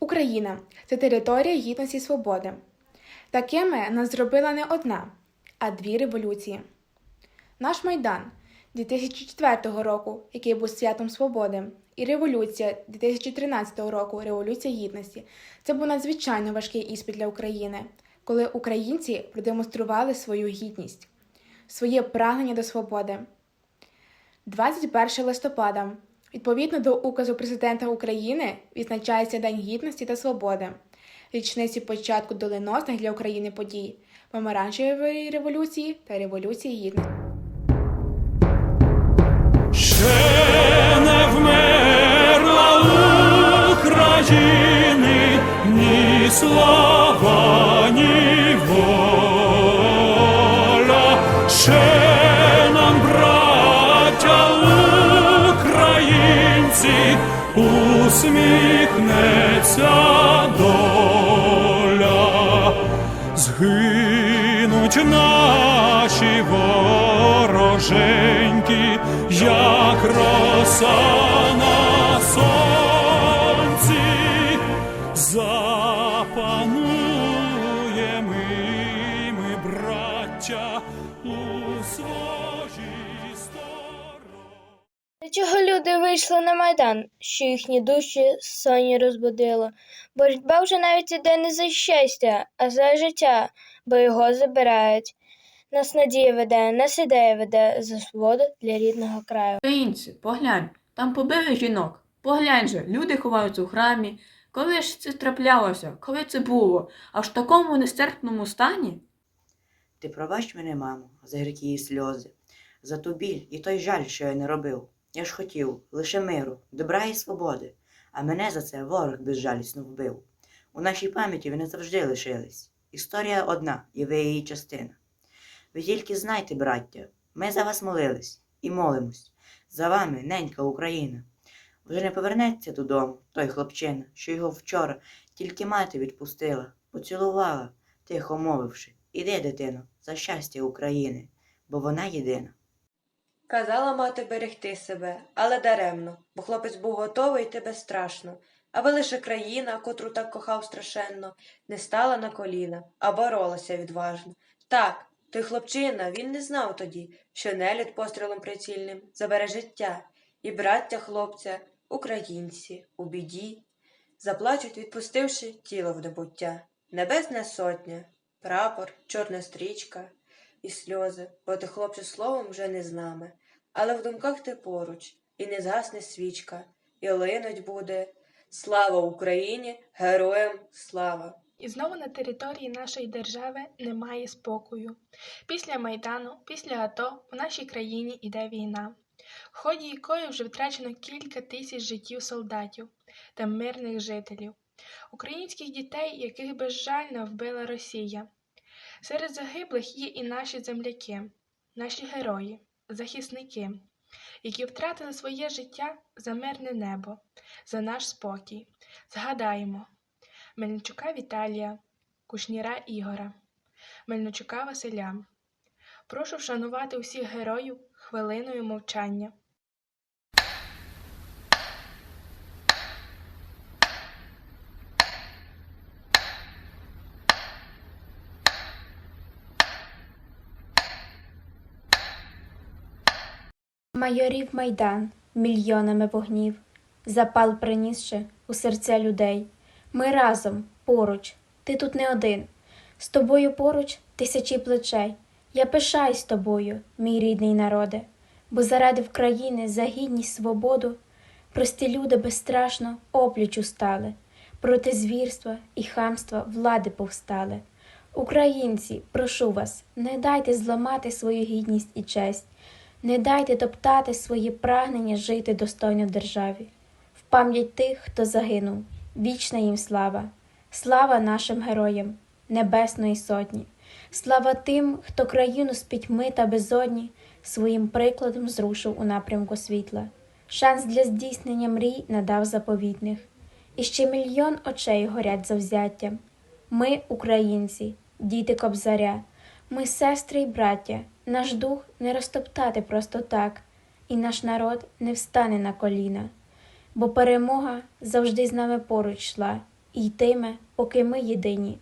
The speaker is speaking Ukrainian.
Україна це територія гідності і свободи. Такими нас зробила не одна, а дві революції. Наш Майдан 2004 року, який був святом свободи, і революція 2013 року Революція Гідності. Це був надзвичайно важкий іспит для України, коли українці продемонстрували свою гідність, своє прагнення до свободи. 21 листопада. Відповідно до указу президента України відзначається День Гідності та Свободи, річниці початку доленосних для України подій, помаранчевої революції та революції гідності. Ще не вмерла України ні слава, усміхнеться доля. Згинуть наші вороженьки, як роса на сонці, запануємо ми, браття, у стороні. Для чого люди вийшли на майдан, що їхні душі соні розбудило? Боротьба вже навіть іде не за щастя, а за життя, бо його забирають. Нас надія веде, нас ідея веде за свободу для рідного краю. Українці, поглянь, там побили жінок. Поглянь же, люди ховаються у храмі. Коли ж це траплялося? Коли це було? Аж в такому нестерпному стані? Ти пробач мене, мамо, за гіркі і сльози, за ту біль і той жаль, що я не робив. Я ж хотів лише миру, добра і свободи, а мене за це ворог безжалісно вбив. У нашій пам'яті вони завжди лишились. Історія одна, і ви її частина. Ви тільки знайте, браття, ми за вас молились і молимось. За вами, ненька Україна. Вже не повернеться додому той хлопчина, що його вчора тільки мати відпустила, поцілувала, тихо мовивши. Іди, дитино, за щастя України, бо вона єдина. Казала мати берегти себе, але даремно, бо хлопець був готовий йти безстрашно. Аби лише країна, котру так кохав страшенно, не стала на коліна, а боролася відважно. Так, той хлопчина, він не знав тоді, що нелюд пострілом прицільним забере життя, і браття хлопця, українці, у біді, заплачуть, відпустивши тіло в небуття. Небесна сотня, прапор, чорна стрічка і сльози, бо ти, хлопче, словом вже не з нами, але в думках ти поруч, і не згасне свічка, і линуть буде. Слава Україні, героям слава! І знову на території нашої держави немає спокою. Після Майдану, після АТО в нашій країні йде війна, в ході якої вже втрачено кілька тисяч життів солдатів та мирних жителів, українських дітей, яких безжально вбила Росія. Серед загиблих є і наші земляки, наші герої, захисники, які втратили своє життя за мирне небо, за наш спокій. Згадаємо. Мельничука Віталія, Кушніра Ігора, Мельничука Василя. Прошу вшанувати усіх героїв хвилиною мовчання. Майорів майдан мільйонами вогнів, запал принісши у серця людей. Ми разом, поруч, ти тут не один. З тобою поруч тисячі плечей. Я пишаюсь тобою, мій рідний народе, бо заради України за гідність свободу прості люди безстрашно опліч устали, проти звірства і хамства влади повстали. Українці, прошу вас, не дайте зламати свою гідність і честь. Не дайте топтати свої прагнення жити достойно державі, в пам'ять тих, хто загинув, вічна їм слава, слава нашим героям Небесної Сотні, слава тим, хто країну з пітьми та безодні своїм прикладом зрушив у напрямку світла, шанс для здійснення мрій надав заповітних, і ще мільйон очей горять завзяттям. Ми, українці, діти Кобзаря, ми сестри й браття, наш дух не розтоптати просто так, і наш народ не встане на коліна, бо перемога завжди з нами поруч йшла, і йтиме, поки ми єдині.